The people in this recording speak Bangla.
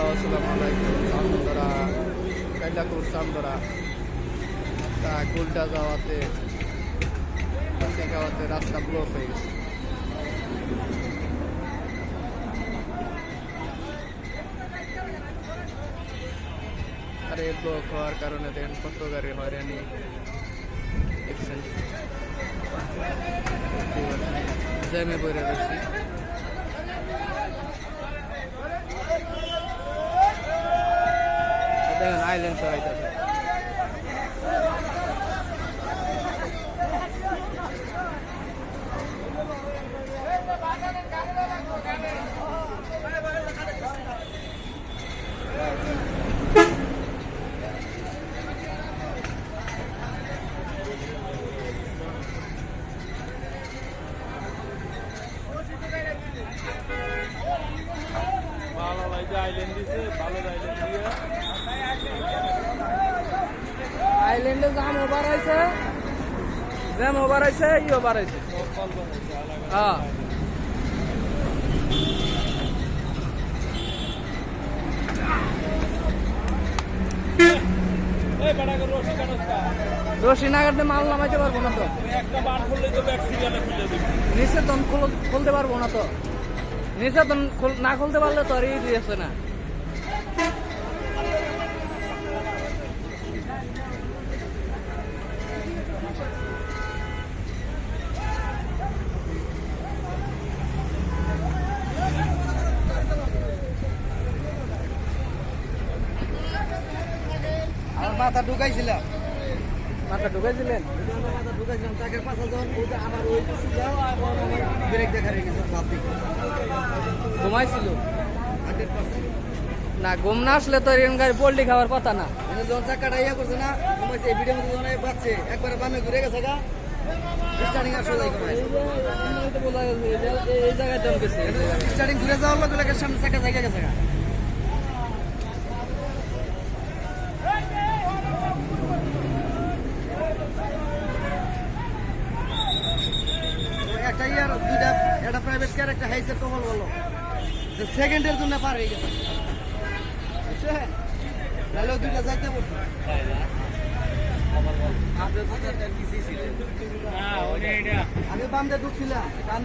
হ্যালো আসসালামু আলাইকুম। চান্দরা কাইলাকুর চান্দরা তা কুলটা যাওয়াতে কাছে যাওয়াতে রাস্তা ব্লক হয়ে গেছে। আর এই ব্লক হওয়ার কারণে দেখেন কত গাড়ি হয়রানি। দেখছেন? জ্যামে পড়ে রয়েছি দেখেন আইল্যান্ড সরাইতেছে ভালো লাগে জাম ওভার আইছে জ্যাম ওভার আইছে ই ওভার আলাদা হ্যাঁ। মাল নামাইতে পারব না তো? নিচে তন খুলতে পারব না তো। নিচে তন না খুলতে পারলে তো আর ই দিয়েছে না। মাথা ঢুকাইছিলাম মাথা ঢুকাইছিলেন? মাথা ঢুকাইছিলাম তাকে ওই ব্রেক দেখা ঘুমাইছিল? না ঘুম না আসলে তো এরকম গাড়ি পোল্ট্রি খাওয়ার কথা না। যখন চাকাটা ইয়ে করছে না ঘুমাইছে এই ভিডিও মধ্যে যখন পাচ্ছে একবারে বামে ঘুরে গেছে গা। স্টার্টিং আর সোজাই এই জায়গায় দম গেছে। স্টার্টিং ঘুরে যাওয়ার লোক সামনে চাকা জায়গা গেছে গা একটা ইয়ার দুইটা একটা প্রাইভেট কার একটা হাইসের কবল বলো। যে সেকেন্ডের জন্য পার হয়ে গেছে। বুঝছেন? নাহলে ওই দুইটা যাইতে ওনে এটা। আমি বাম দিয়ে ঢুকছিলাম কান